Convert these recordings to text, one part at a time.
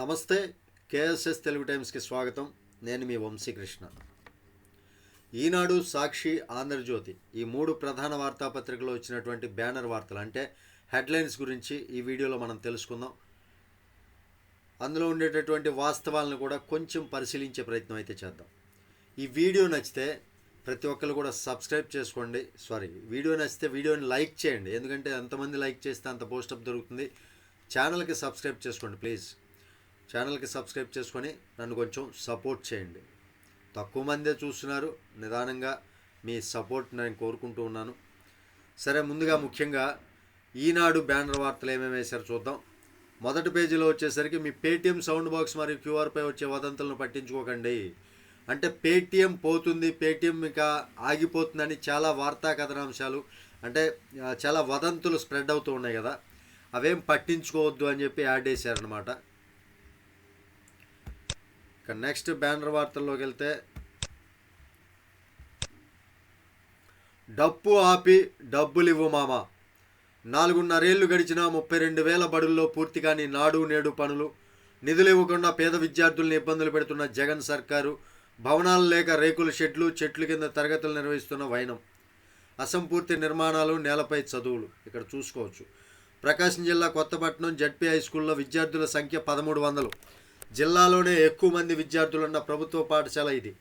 నమస్తే కేఎస్ఎస్ తెలుగు టైమ్స్కి స్వాగతం. నేను మీ వంశీకృష్ణ. ఈనాడు సాక్షి ఆంధ్రజ్యోతి. ఈ మూడు ప్రధాన వార్తాపత్రికలో వచ్చినటువంటి బ్యానర్ వార్తలు అంటే హెడ్లైన్స్ గురించి ఈ వీడియోలో మనం తెలుసుకుందాం. అందులో ఉండేటటువంటి వాస్తవాలను కూడా కొంచెం పరిశీలించే ప్రయత్నం అయితే చేద్దాం. ఈ వీడియో నచ్చితే ప్రతి ఒక్కరు కూడా సబ్స్క్రైబ్ చేసుకోండి. సారీ వీడియో నచ్చితే వీడియోని లైక్ చేయండి. ఎందుకంటే ఎంతమంది లైక్ చేస్తే అంత పోస్టప్ దొరుకుతుంది. ఛానల్కి సబ్స్క్రైబ్ చేసుకోండి ప్లీజ్. ఛానల్కి సబ్స్క్రైబ్ చేసుకొని నన్ను కొంచెం సపోర్ట్ చేయండి. తక్కువ మందే చూస్తున్నారు. నిదానంగా మీ సపోర్ట్ నేను కోరుకుంటూ ఉన్నాను. సరే ముందుగా ముఖ్యంగా ఈనాడు బ్యానర్ వార్తలు ఏమేమి వేశారో చూద్దాం. మొదటి పేజీలో వచ్చేసరికి మీ పేటిఎం సౌండ్ బాక్స్ మరియు క్యూఆర్పై వచ్చే వదంతులను పట్టించుకోకండి. అంటే పేటిఎం పోతుంది పేటిఎం ఇక ఆగిపోతుందని చాలా వార్తా కథనాంశాలు అంటే చాలా వదంతులు స్ప్రెడ్ అవుతూ ఉన్నాయి కదా. అవేం పట్టించుకోవద్దు అని చెప్పి యాడ్ చేశారనమాట ఇక నెక్స్ట్ బ్యానర్ వార్తల్లోకి వెళ్తే డప్పు ఆపి డబ్బులు ఇవ్వు మామ. నాలుగున్నరేళ్ళు గడిచిన ముప్పై రెండు వేల బడుల్లో పూర్తి కాని నాడు నేడు పనులు. నిధులు ఇవ్వకుండా పేద విద్యార్థుల్ని ఇబ్బందులు పెడుతున్న జగన్ సర్కారు భవనాలు లేక రేకుల షెడ్లు చెట్లు కింద తరగతులు నిర్వహిస్తున్న వైనం. అసంపూర్తి నిర్మాణాలు నేలపై చదువులు. ఇక్కడ చూసుకోవచ్చు. ప్రకాశం జిల్లా కొత్తపట్నం జడ్పీ హై స్కూల్లో విద్యార్థుల సంఖ్య పదమూడు వందలు. జిల్లాలోనే ఎక్కువ మంది విద్యార్థులున్న ప్రభుత్వ పాఠశాల ఇది.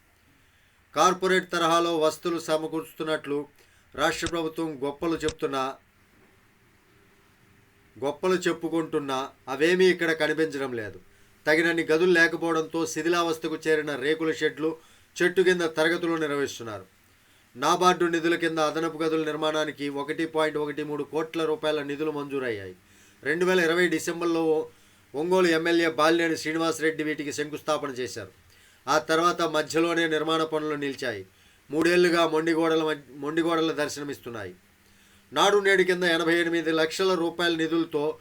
కార్పొరేట్ తరహాలో వస్తువులు సమకూరుస్తున్నట్లు రాష్ట్ర ప్రభుత్వం గొప్పలు చెప్తున్నా గొప్పలు చెప్పుకుంటున్నా అవేమీ ఇక్కడ కనిపించడం లేదు. తగినన్ని గదులు లేకపోవడంతో శిథిలావస్థకు చేరిన రేకుల షెడ్లు చెట్టు కింద తరగతులు నిర్వహిస్తున్నారు. నాబార్డు నిధుల కింద అదనపు గదుల నిర్మాణానికి ఒకటి పాయింట్ ఒకటి మూడు కోట్ల రూపాయల నిధులు మంజూరయ్యాయి. రెండు వేల ఇరవై డిసెంబర్లో ఒంగోలు ఎమ్మెల్యే బాలినేని శ్రీనివాసరెడ్డి వీటికి శంకుస్థాపన చేశారు. ఆ తర్వాత మధ్యలోనే నిర్మాణ పనులు నిలిచాయి. మూడేళ్ళుగా మొండిగోడల మధ్య- మొండిగోడల దర్శనమిస్తున్నాయి. నాడు నేడు కింద ఎనభై ఎనిమిది లక్షల రూపాయల నిధులతో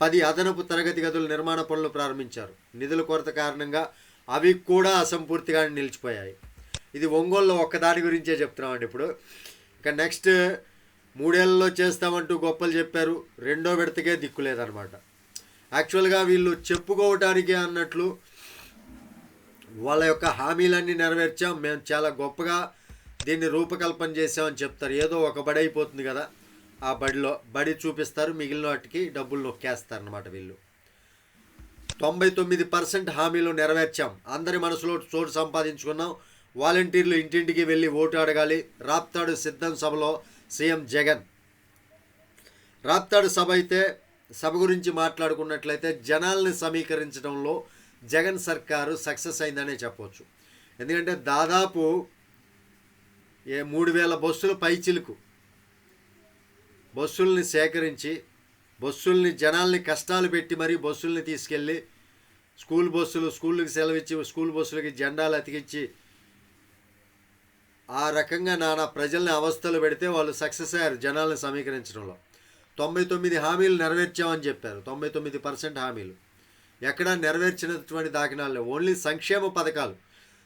పది అదనపు తరగతి గదుల నిర్మాణ పనులు ప్రారంభించారు. నిధుల కొరత కారణంగా అవి కూడా అసంపూర్తిగా నిలిచిపోయాయి. ఇది ఒంగోలులో ఒక్కదాని గురించే చెప్తున్నామండి ఇప్పుడు. ఇక నెక్స్ట్ మూడేళ్ళలో చేస్తామంటూ గొప్పలు చెప్పారు. రెండో విడతకే దిక్కు లేదనమాట యాక్చువల్గా వీళ్ళు చెప్పుకోవటానికి అన్నట్లు వాళ్ళ యొక్క హామీలన్నీ నెరవేర్చాం. మేము చాలా గొప్పగా దీన్ని రూపకల్పన చేసామని చెప్తారు. ఏదో ఒక బడి అయిపోతుంది కదా ఆ బడిలో. బడి చూపిస్తారు మిగిలిన వాటికి డబ్బులు నొక్కేస్తారు అనమాట వీళ్ళు. తొంభై తొమ్మిది పర్సెంట్ హామీలు నెరవేర్చాం. అందరి మనసులో చోటు సంపాదించుకున్నాం. వాలంటీర్లు ఇంటింటికి వెళ్ళి ఓటు అడగాలి. రాప్తాడు సిద్ధం సభలో సీఎం జగన్. రాప్తాడు సభ అయితే సభ గురించి మాట్లాడుకున్నట్లయితే జనాల్ని సమీకరించడంలో జగన్ సర్కారు సక్సెస్ అయిందనే చెప్పవచ్చు ఎందుకంటే దాదాపు ఏ మూడు వేల బస్సుల పైచిలుకు. బస్సుల్ని సేకరించి బస్సుల్ని జనాల్ని కష్టాలు పెట్టి మరీ బస్సుల్ని తీసుకెళ్ళి స్కూల్ బస్సులు స్కూళ్ళకి సెలవిచ్చి స్కూల్ బస్సులకి జెండాలు అతికించి ఆ రకంగా నానా ప్రజల్ని అవస్థలు పెడితే వాళ్ళు సక్సెస్ అయ్యారు జనాల్ని సమీకరించడంలో. తొంభై తొమ్మిది హామీలు నెరవేర్చామని చెప్పారు. తొంభై తొమ్మిది పర్సెంట్ హామీలు. ఎక్కడా నెరవేర్చినటువంటి దాఖనాలు ఓన్లీ సంక్షేమ పథకాలు.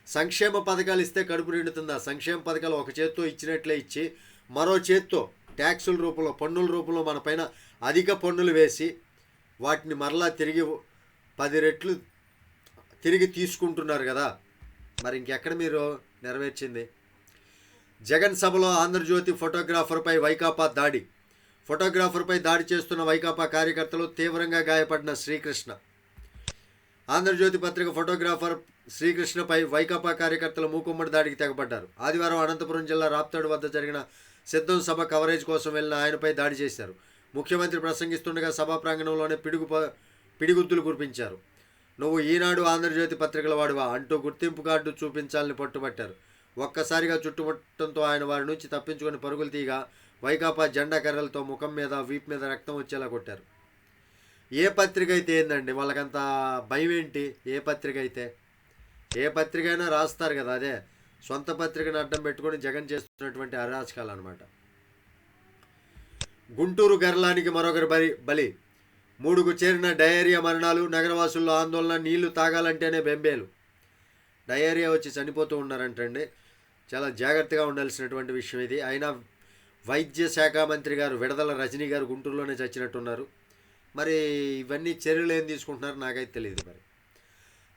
సంక్షేమ పథకాలు ఇస్తే కడుపు నిండుతుందా? సంక్షేమ పథకాలు ఒక చేత్తో ఇచ్చినట్లే ఇచ్చి మరో చేత్తో ట్యాక్సుల రూపంలో పన్నుల రూపంలో మన పైన అధిక పన్నులు వేసి వాటిని మరలా తిరిగి పది రెట్లు తిరిగి తీసుకుంటున్నారు కదా. మరి ఇంకెక్కడ మీరు నెరవేర్చింది? జగన్ సభలో ఆంధ్రజ్యోతి ఫోటోగ్రాఫర్పై వైకాపా దాడి. ఫోటోగ్రాఫర్పై దాడి చేస్తున్న వైకాపా కార్యకర్తలు తీవ్రంగా గాయపడిన శ్రీకృష్ణ. ఆంధ్రజ్యోతి పత్రిక ఫోటోగ్రాఫర్ శ్రీకృష్ణపై వైకాపా కార్యకర్తలు మూకుమ్మడి దాడికి తెగబడ్డారు ఆదివారం అనంతపురం జిల్లా రాప్తాడు వద్ద జరిగిన సిద్ధం సభ కవరేజ్ కోసం వెళ్ళిన ఆయనపై దాడి చేశారు. ముఖ్యమంత్రి ప్రసంగిస్తుండగా సభా ప్రాంగణంలోనే పిడుగు పిడిగుద్దులు కురిపించారు. నువ్వు ఈనాడు ఆంధ్రజ్యోతి పత్రికల వాడివా అంటూ గుర్తింపు కార్డు చూపించాలని పట్టుబట్టారు. ఒక్కసారిగా చుట్టుముట్టడంతో ఆయన వారి నుంచి తప్పించుకొని పరుగులు తీయగా వైకాపా జెండా కర్రలతో ముఖం మీద వీపు మీద రక్తం వచ్చేలా కొట్టారు. ఏ పత్రిక అయితే ఏందండి వాళ్ళకంత భయం ఏంటి ఏ పత్రిక అయితే ఏ పత్రిక అయినా రాస్తారు కదా అదే. సొంత పత్రికను అడ్డం పెట్టుకొని జగన్ చేస్తున్నటువంటి అరాచకాలు అనమాట గుంటూరు గర్లానికి మరొకరు బలి బలి. మూడుకు చేరిన డయేరియా మరణాలు నగరవాసుల్లో ఆందోళన నీళ్ళు తాగాలంటేనే బెంబేలు. డయేరియా వచ్చి చనిపోతూ ఉన్నారంటండి. చాలా జాగ్రత్తగా ఉండాల్సినటువంటి విషయం ఇది. అయినా వైద్య శాఖ మంత్రి గారు విడదల రజనీ గారు గుంటూరులోనే చచ్చినట్టున్నారు. మరి ఇవన్నీ చర్యలు ఏం తీసుకుంటున్నారు నాకైతే తెలియదు మరి.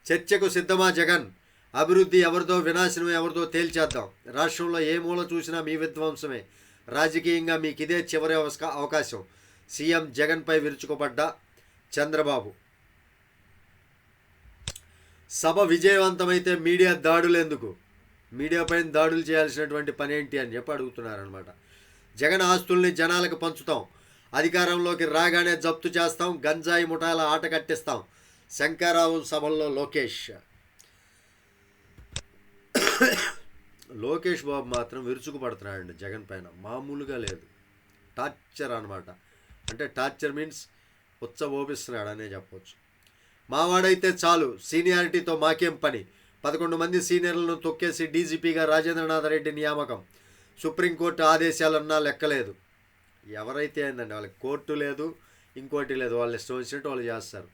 చర్చకు సిద్ధమా జగన్? అభివృద్ధి ఎవరిదో వినాశనం ఎవరిదో తేల్చేద్దాం. రాష్ట్రంలో ఏ మూల చూసినా మీ విధ్వంసమే. రాజకీయంగా మీకు ఇదే చివరి అవకాశం. సీఎం జగన్పై విరుచుకుపడ్డ చంద్రబాబు. సభ విజయవంతమైతే మీడియా దాడులు ఎందుకు మీడియా పైన దాడులు చేయాల్సినటువంటి పని ఏంటి అని చెప్పి అడుగుతున్నారనమాట జగన్ ఆస్తుల్ని జనాలకు పంచుతాం. అధికారంలోకి రాగానే జప్తు చేస్తాం. గంజాయి ముఠాల ఆట కట్టిస్తాం. శంకరావు సభల్లో లోకేష్. లోకేష్ బాబు మాత్రం విరుచుకుపడుతున్నాడండి జగన్ పైన. మామూలుగా లేదు. టార్చర్ అనమాట అంటే టార్చర్ మీన్స్ ఉచ్చబోపిస్తున్నాడు అనే చెప్పవచ్చు మావాడైతే చాలు. సీనియారిటీతో మాకేం పని? పదకొండు మంది సీనియర్లను తొక్కేసి డీజీపీగా రాజేంద్రనాథ్ రెడ్డి నియామకం. సుప్రీంకోర్టు ఆదేశాలన్నా లెక్కలేదు. ఎవరైతే ఏందండి వాళ్ళకి కోర్టు లేదు ఇంకోటి లేదు వాళ్ళు ఇష్టం వచ్చినట్టు వాళ్ళు చేస్తారు.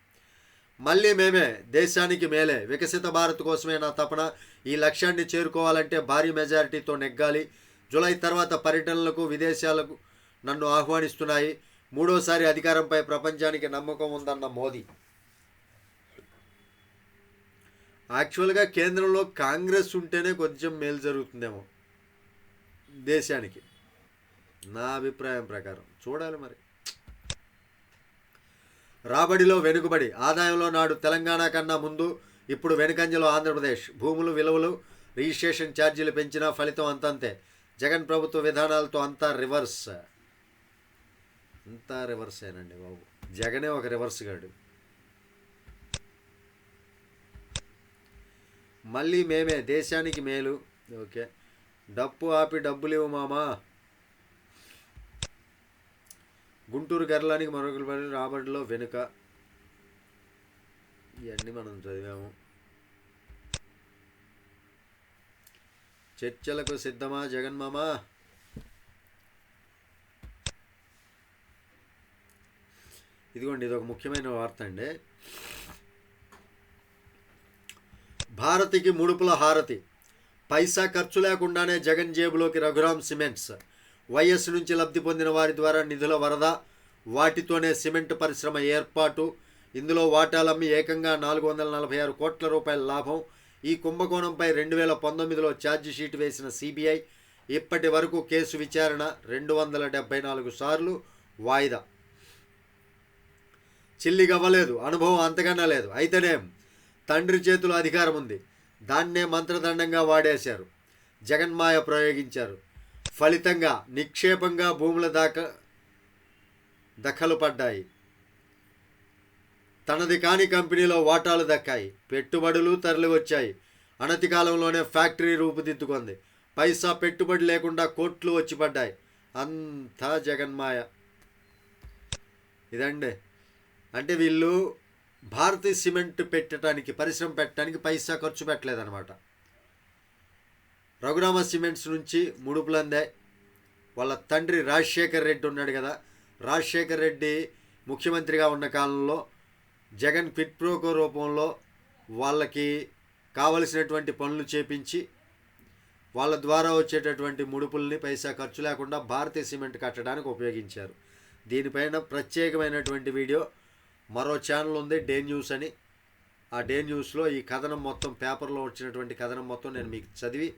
మళ్ళీ మేమే దేశానికి మేలే వికసిత భారత్ కోసమే నా తపన. ఈ లక్ష్యాన్ని చేరుకోవాలంటే భారీ మెజారిటీతో నెగ్గాలి. జూలై తర్వాత పర్యటనలకు విదేశాలకు నన్ను ఆహ్వానిస్తున్నాయి. మూడోసారి అధికారంపై ప్రపంచానికి నమ్మకం ఉందన్న మోదీ. యాక్చువల్గా కేంద్రంలో కాంగ్రెస్ ఉంటేనే కొంచెం మేలు జరుగుతుందేమో. దేశానికి? నా అభిప్రాయం ప్రకారం. చూడాలి మరి. రాబడిలో వెనుకబడి ఆదాయంలో నాడు తెలంగాణ కన్నా ముందు ఇప్పుడు వెనుకంజలో ఆంధ్రప్రదేశ్. భూములు విలువలు రిజిస్ట్రేషన్ ఛార్జీలు పెంచినా ఫలితం అంతంతే. జగన్ ప్రభుత్వ విధానాలతో అంతా రివర్స్. అంతా రివర్సేనండి బాబు. జగనే ఒక రివర్స్ గాడు. మళ్ళీ మేమే దేశానికి మేలు. ఓకే. డప్పు ఆపి డబ్బులు ఇవ్వు మామా. గుంటూరు గర్లానికి మరొకరు పడి రాబడిలో వెనుక. ఇవన్నీ మనం చదివాము. చర్చలకు సిద్ధమా జగన్మామ ఇదిగోండి ఇది ఒక ముఖ్యమైన వార్త అండి. భారతికి ముడుపుల హారతి. పైసా ఖర్చు లేకుండానే జగన్ జేబులోకి రఘురామ్ సిమెంట్స్. వైఎస్ నుంచి లబ్ధి పొందిన వారి ద్వారా నిధుల వరద వాటితోనే సిమెంట్ పరిశ్రమ ఏర్పాటు. ఇందులో వాటాలమ్మి ఏకంగా నాలుగు వందల నలభై ఆరు కోట్ల రూపాయల లాభం. ఈ కుంభకోణంపై రెండు వేల పంతొమ్మిదిలో ఛార్జ్ షీట్ వేసిన సిబిఐ ఇప్పటి వరకు కేసు విచారణ రెండు వందల డెబ్బై నాలుగు సార్లు వాయిదా. చిల్లిగవ్వలేదు అనుభవం అంతకన్నా లేదు. అయితేనేం? తండ్రి చేతిలో అధికారం ఉంది. దాన్నే మంత్రదండంగా వాడేశారు. జగన్మాయ ప్రయోగించారు. ఫలితంగా నిక్షేపంగా భూముల దాక దఖలు పడ్డాయి. తనది కాని కంపెనీలో వాటాలు దక్కాయి. పెట్టుబడులు తరలి వచ్చాయి అనతి కాలంలోనే ఫ్యాక్టరీ రూపుదిద్దుకుంది. పైసా పెట్టుబడి లేకుండా కోట్లు వచ్చి పడ్డాయి. అంతా జగన్మాయ. ఇదండి. అంటే వీళ్ళు భారతీయ సిమెంట్ పెట్టడానికి పరిశ్రమ పెట్టడానికి పైసా ఖర్చు పెట్టలేదన్నమాట. రఘురామ సిమెంట్స్ నుంచి ముడుపులందే వాళ్ళ తండ్రి రాజశేఖర్ రెడ్డి ఉన్నాడు కదా. రాజశేఖర్ రెడ్డి ముఖ్యమంత్రిగా ఉన్న కాలంలో జగన్ పిట్ప్రోకో రూపంలో వాళ్ళకి కావలసినటువంటి పనులు చేపించి వాళ్ళ ద్వారా వచ్చేటటువంటి ముడుపుల్ని పైసా ఖర్చు లేకుండా భారతీయ సిమెంట్ కట్టడానికి ఉపయోగించారు. దీనిపైన ప్రత్యేకమైనటువంటి వీడియో మరో ఛానల్ ఉంది డే న్యూస్ అని. ఆ డే న్యూస్లో ఈ కథనం మొత్తం పేపర్లో వచ్చినటువంటి కథనం మొత్తం నేను మీకు చదివి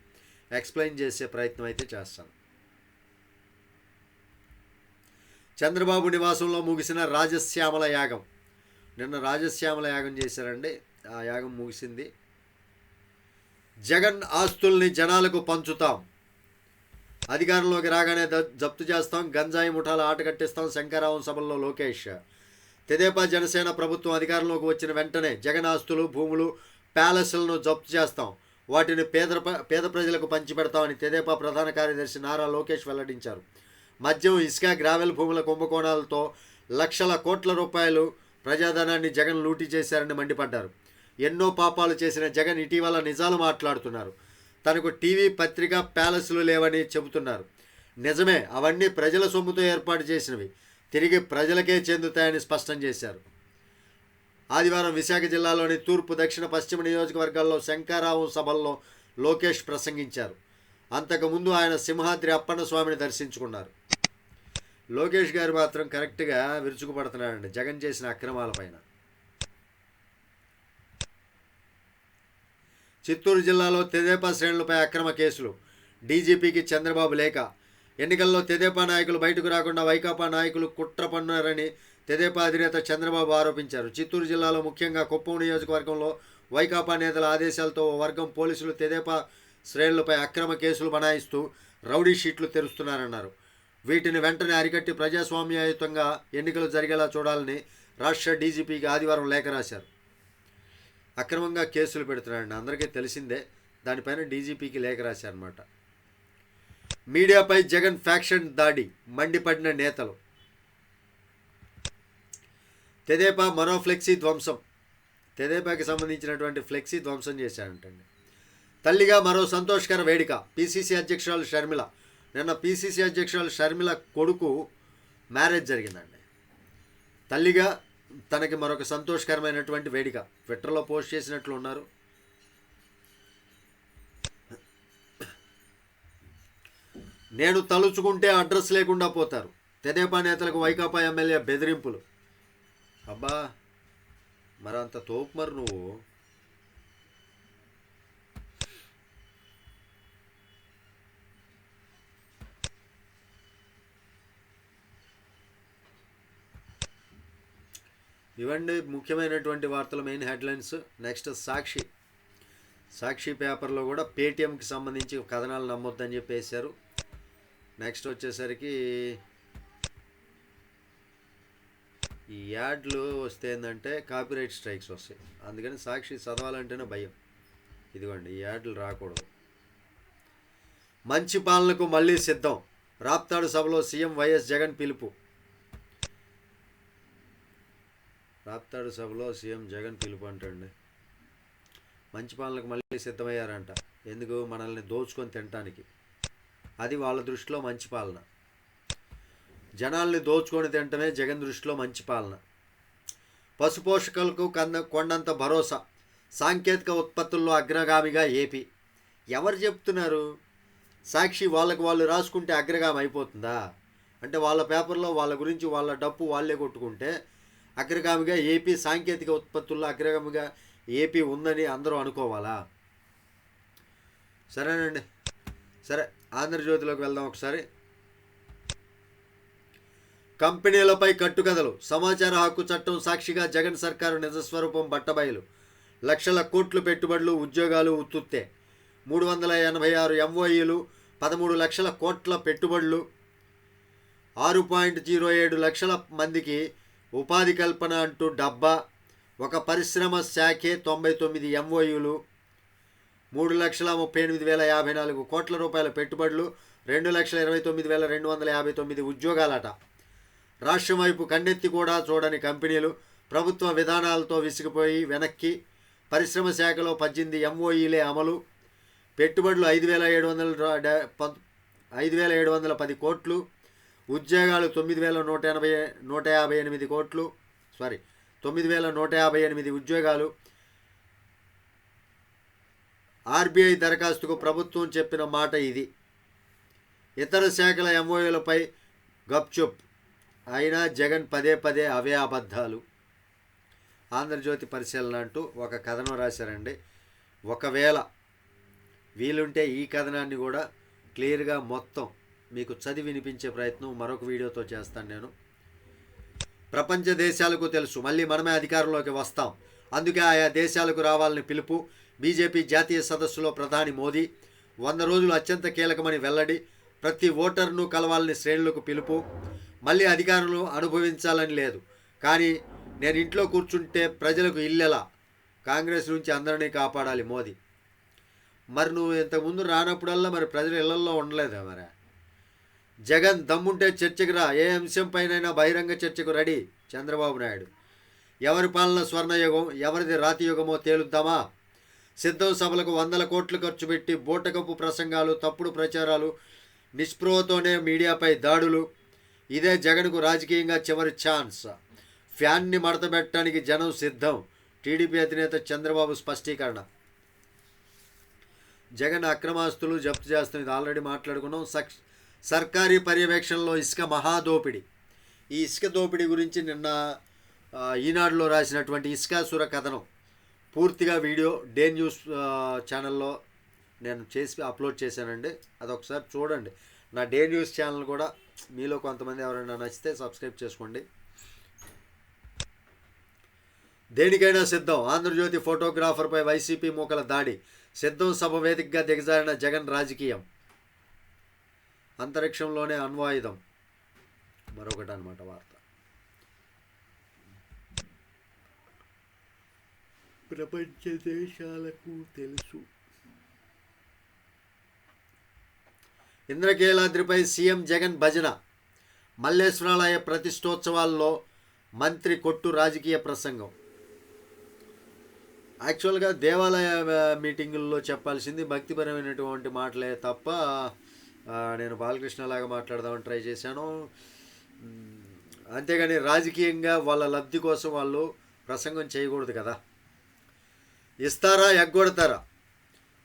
ఎక్స్ప్లెయిన్ చేసే ప్రయత్నం అయితే చేస్తాను. చంద్రబాబు నివాసంలో ముగిసిన రాజశ్యామల యాగం. నిన్న రాజశ్యామల యాగం చేశారండి. ఆ యాగం ముగిసింది. జగన్ ఆస్తుల్ని జనాలకు పంచుతాం. అధికారంలోకి రాగానే జప్తు చేస్తాం. గంజాయి ముఠాలు ఆట కట్టిస్తాం. శంకరావం సభల్లో లోకేష్. తెదేపా జనసేన ప్రభుత్వం అధికారంలోకి వచ్చిన వెంటనే జగన్ ఆస్తులు భూములు ప్యాలెస్లను జప్తు చేస్తాం. వాటిని పేద పేద ప్రజలకు పంచిపెడతామని తెదేపా ప్రధాన కార్యదర్శి నారా లోకేష్ వెల్లడించారు. మద్యం ఇసుక గ్రావెల్ భూముల కుంభకోణాలతో లక్షల కోట్ల రూపాయలు ప్రజాధనాన్ని జగన్ లూటీ చేశారని మండిపడ్డారు. ఎన్నో పాపాలు చేసిన జగన్ ఇటీవల నిజాలు మాట్లాడుతున్నారు. తనకు టీవీ పత్రిక ప్యాలెస్లు లేవని చెబుతున్నారు. నిజమే అవన్నీ ప్రజల సొమ్ముతో ఏర్పాటు చేసినవి. తిరిగి ప్రజలకే చెందుతాయని స్పష్టం చేశారు. ఆదివారం విశాఖ జిల్లాలోని తూర్పు దక్షిణ పశ్చిమ నియోజకవర్గాల్లో శంకారావం సభల్లో లోకేష్ ప్రసంగించారు. అంతకుముందు ఆయన సింహాద్రి అప్పన్న స్వామిని దర్శించుకున్నారు. లోకేష్ గారు మాత్రం కరెక్ట్గా విరుచుకుపడుతున్నాడండి జగన్ చేసిన అక్రమాలపైన చిత్తూరు జిల్లాలో తెదేపా శ్రేణులపై అక్రమ కేసులు డీజీపీకి చంద్రబాబు లేఖ. ఎన్నికల్లో తెదేపా నాయకులు బయటకు రాకుండా వైకాపా నాయకులు కుట్ర పన్నారని తెదేపా అధినేత చంద్రబాబు ఆరోపించారు. చిత్తూరు జిల్లాలో ముఖ్యంగా కుప్పం నియోజకవర్గంలో వైకాపా నేతల ఆదేశాలతో వర్గం పోలీసులు తెదేపా శ్రేణులపై అక్రమ కేసులు బనాయిస్తూ రౌడీ షీట్లు తెరుస్తున్నారన్నారు. వీటిని వెంటనే అరికట్టి ప్రజాస్వామ్యయుతంగా ఎన్నికలు జరిగేలా చూడాలని రాష్ట్ర డీజీపీకి ఆదివారం లేఖ రాశారు. అక్రమంగా కేసులు పెడుతున్నారండి అందరికీ తెలిసిందే. దానిపైన డీజీపీకి లేఖ రాశారనమాట మీడియాపై జగన్ ఫ్యాక్షన్ దాడి మండిపడిన నేతలు. తెదేపా మరో ఫ్లెక్సీ ధ్వంసం. తెదేపాకి సంబంధించినటువంటి ఫ్లెక్సీ ధ్వంసం చేశారంటండి తల్లిగా మరో సంతోషకర వేడుక పీసీసీ అధ్యక్షురాలు షర్మిల. నిన్న పీసీసీ అధ్యక్షురాలు షర్మిల కొడుకు మ్యారేజ్ జరిగిందండి. తల్లిగా తనకి మరొక సంతోషకరమైనటువంటి వేడుక. ట్విట్టర్లో పోస్ట్ చేసినట్లు ఉన్నారు. నేను తలుచుకుంటే అడ్రస్ లేకుండా పోతారు. తెదేపా నేతలకు వైకాపా ఎమ్మెల్యే బెదిరింపులు. అబ్బా మరంత అంత తోపుమరు నువ్వు. ఇవండి ముఖ్యమైనటువంటి వార్తలు main headlines. Next Sakshi. Sakshi పేపర్లో కూడా పేటీఎంకి సంబంధించి కథనాలు నమ్మొద్దని చెప్పేశారు. నెక్స్ట్ వచ్చేసరికి ఈ యాడ్లు వస్తే ఏంటంటే కాపీరైట్ స్ట్రైక్స్ వస్తాయి. అందుకని సాక్షి చదవాలంటేనే భయం. ఇదిగోండి ఈ యాడ్లు రాకూడదు. మంచి పాలనకు మళ్ళీ సిద్ధం. రాప్తాడు సభలో సీఎం వైఎస్ జగన్ పిలుపు. రాప్తాడు సభలో సీఎం జగన్ పిలుపు అంటండి. మంచి పాలనకు మళ్ళీ సిద్ధమయ్యారంట. ఎందుకు? మనల్ని దోచుకొని తినటానికి. అది వాళ్ళ దృష్టిలో మంచి పాలన. జనాల్ని దోచుకొని తినటమే జగన్ దృష్టిలో మంచి పాలన. పశుపోషకులకు కన్న కొండంత భరోసా. సాంకేతిక ఉత్పత్తుల్లో అగ్రగామిగా ఏపీ. ఎవరు చెప్తున్నారు? సాక్షి వాళ్ళకు వాళ్ళు రాసుకుంటే అగ్రగామి అయిపోతుందా? అంటే వాళ్ళ పేపర్లో వాళ్ళ గురించి వాళ్ళ డప్పు వాళ్ళే కొట్టుకుంటే అగ్రగామిగా ఏపీ సాంకేతిక ఉత్పత్తుల్లో అగ్రగామిగా ఏపీ ఉందని అందరూ అనుకోవాలా? సరేనండి. సరే. ఆంధ్రజ్యోతిలోకి వెళ్దాం ఒకసారి. కంపెనీలపై కట్టుకథలు సమాచార హక్కు చట్టం సాక్షిగా జగన్ సర్కారు నిజస్వరూపం బట్టబయలు లక్షల కోట్లు పెట్టుబడులు ఉద్యోగాలు ఉత్తుత్తే మూడు వందల ఎనభై ఆరు ఎంఓఈలు పదమూడు లక్షల కోట్ల పెట్టుబడులు ఆరు పాయింట్ జీరో ఏడు లక్షల మందికి ఉపాధి కల్పన అంటూ డబ్బా ఒక పరిశ్రమ శాఖే తొంభై తొమ్మిది ఎంఓయూలు మూడు లక్షల ముప్పై ఎనిమిది వేల యాభై నాలుగు కోట్ల రూపాయల పెట్టుబడులు రెండు లక్షల ఇరవై తొమ్మిది వేల రెండు వందల యాభై తొమ్మిది ఉద్యోగాలట. రాష్ట్రం వైపు కన్నెత్తి కూడా చూడని కంపెనీలు ప్రభుత్వ విధానాలతో విసిగిపోయి వెనక్కి. పరిశ్రమ శాఖలో పద్దెనిమిది ఎంఓఈలే అమలు. పెట్టుబడులు ఐదు వేల ఏడు వందల ఐదు వేల ఏడు వందల పది కోట్లు. ఉద్యోగాలు తొమ్మిది వేల నూట ఎనభై నూట యాభై ఎనిమిది కోట్లు. సారీ తొమ్మిది వేల నూట యాభై ఎనిమిది ఉద్యోగాలు. ఆర్బీఐ దరఖాస్తుకు ప్రభుత్వం చెప్పిన మాట ఇది. ఇతర శాఖల ఎంఓఏలపై గప్చుప్. అయినా జగన్ పదే పదే అవే అబద్ధాలు. ఆంధ్రజ్యోతి పరిశీలన అంటూ ఒక కథనం రాశారండి. ఒకవేళ వీలుంటే ఈ కథనాన్ని కూడా క్లియర్గా మొత్తం మీకు చదివి వినిపించే ప్రయత్నం మరొక వీడియోతో చేస్తాను నేను. ప్రపంచ దేశాలకు తెలుసు. మళ్ళీ మనమే అధికారంలోకి వస్తాం. అందుకే ఆయా దేశాలకు రావాలని పిలుపు బీజేపీ జాతీయ సదస్సులో ప్రధాని మోదీ వంద రోజులు అత్యంత కీలకమని వెల్లడి ప్రతి ఓటర్ను కలవాలని శ్రేణులకు పిలుపు. మళ్ళీ అధికారులు అనుభవించాలని లేదు. కానీ నేను ఇంట్లో కూర్చుంటే ప్రజలకు ఇల్లెలా? కాంగ్రెస్ నుంచి అందరినీ కాపాడాలి మోదీ. మరి నువ్వు ఇంతకుముందు రానప్పుడల్లా మరి ప్రజలు ఇళ్ళల్లో ఉండలేదా మరి? జగన్ దమ్ముంటే చర్చకు రా. ఏ అంశంపైనైనా బహిరంగ చర్చకు రెడీ చంద్రబాబు నాయుడు. ఎవరి పాలన స్వర్ణయుగం ఎవరిది రాతి యుగమో తేలుద్దామా? సిద్ధం సభలకు వందల కోట్లు ఖర్చు పెట్టి బూటకపు ప్రసంగాలు తప్పుడు ప్రచారాలు నిస్పృహతోనే మీడియాపై దాడులు. ఇదే జగన్కు రాజకీయంగా చివరి ఛాన్స్. ఫ్యాన్ని మడతపెట్టడానికి జనం సిద్ధం. టీడీపీ అధినేత చంద్రబాబు స్పష్టీకరణ. జగన్ అక్రమాస్తులు జప్తు చేస్తున్నది ఆల్రెడీ మాట్లాడుకున్నాం. సక్ సర్కారీ పర్యవేక్షణలో ఇసుక మహాదోపిడి. ఈ ఇసుక దోపిడీ గురించి నిన్న ఈనాడులో రాసినటువంటి ఇసుకాసుర కథనం. పూర్తిగా వీడియో డే న్యూస్ ఛానల్లో నేను చేసి అప్లోడ్ చేశానండి. అదొకసారి చూడండి. నా డే న్యూస్ ఛానల్ కూడా మీలో కొంతమంది ఎవరైనా నచ్చితే సబ్స్క్రైబ్ చేసుకోండి. దేనికైనా సిద్ధం. ఆంధ్రజ్యోతి ఫోటోగ్రాఫర్పై వైసీపీ మూకల దాడి. సిద్ధం సభ వేదికగా దిగజారిన జగన్ రాజకీయం. అంతరిక్షంలోనే అణ్వాయుధం. మరొకటి అనమాట వార్త. ప్రపంచ దేశాలకు తెలుసు. ఇంద్రకీలాద్రిపై సీఎం జగన్ భజన. మల్లేశ్వరాలయ ప్రతిష్టోత్సవాల్లో మంత్రి కొట్టు రాజకీయ ప్రసంగం. యాక్చువల్గా దేవాలయ మీటింగుల్లో చెప్పాల్సింది భక్తిపరమైనటువంటి మాటలే తప్ప నేను బాలకృష్ణలాగా మాట్లాడదామని ట్రై చేశాను. అంతేగాని రాజకీయంగా వాళ్ళ లబ్ధి కోసం వాళ్ళు ప్రసంగం చేయకూడదు కదా. ఇస్తారా ఎగ్గొడతారా?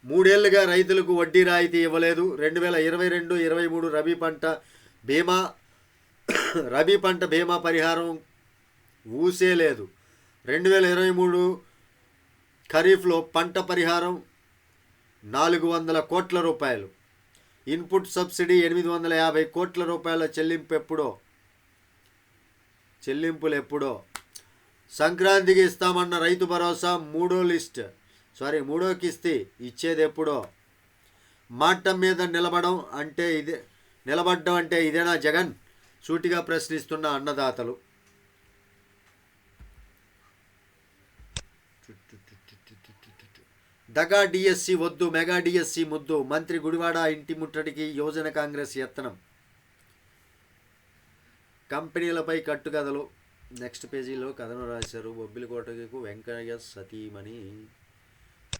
మూడేళ్ళుగా రైతులకు వడ్డీ రాయితీ ఇవ్వలేదు. రెండు వేల ఇరవై రెండు ఇరవై మూడు రబీ పంట బీమా రబీ పంట బీమా పరిహారం ఊసే లేదు. రెండు వేల ఇరవై మూడు ఖరీఫ్లో పంట పరిహారం నాలుగు వందల కోట్ల రూపాయలు. ఇన్పుట్ సబ్సిడీ ఎనిమిది వందల యాభై కోట్ల రూపాయల చెల్లింపు ఎప్పుడో? చెల్లింపులు ఎప్పుడో? సంక్రాంతికి ఇస్తామన్న రైతు భరోసా మూడో లిస్ట్. సారీ మూడో కిస్తీ ఇచ్చేది ఎప్పుడో మాట మీద నిలబడం అంటే ఇదే నిలబడ్డం అంటే ఇదేనా జగన్? సూటిగా ప్రశ్నిస్తున్న అన్నదాతలు. దగా డిఎస్సి వద్దు మెగా డిఎస్సి ముద్దు మంత్రి గుడివాడ ఇంటి ముట్టడికి యువజన కాంగ్రెస్ యత్నం. కంపెనీలపై కట్టుకథలు. నెక్స్ట్ పేజీలో కథను రాశారు బొబ్బిలికోటకు వెంకయ్య సతీమణి.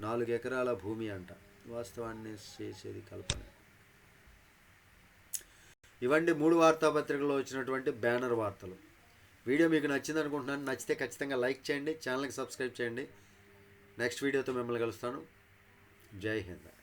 నాలుగు ఎకరాల భూమి అంట. వాస్తవాన్ని చేసేది కల్పన. ఇవండి మూడు వార్తాపత్రికల్లో వచ్చినటువంటి బ్యానర్ వార్తలు. వీడియో మీకు నచ్చింది అనుకుంటున్నాను. నచ్చితే ఖచ్చితంగా లైక్ చేయండి ఛానల్కి సబ్స్క్రైబ్ చేయండి. నెక్స్ట్ వీడియోతో మిమ్మల్ని కలుస్తాను. జై హింద్.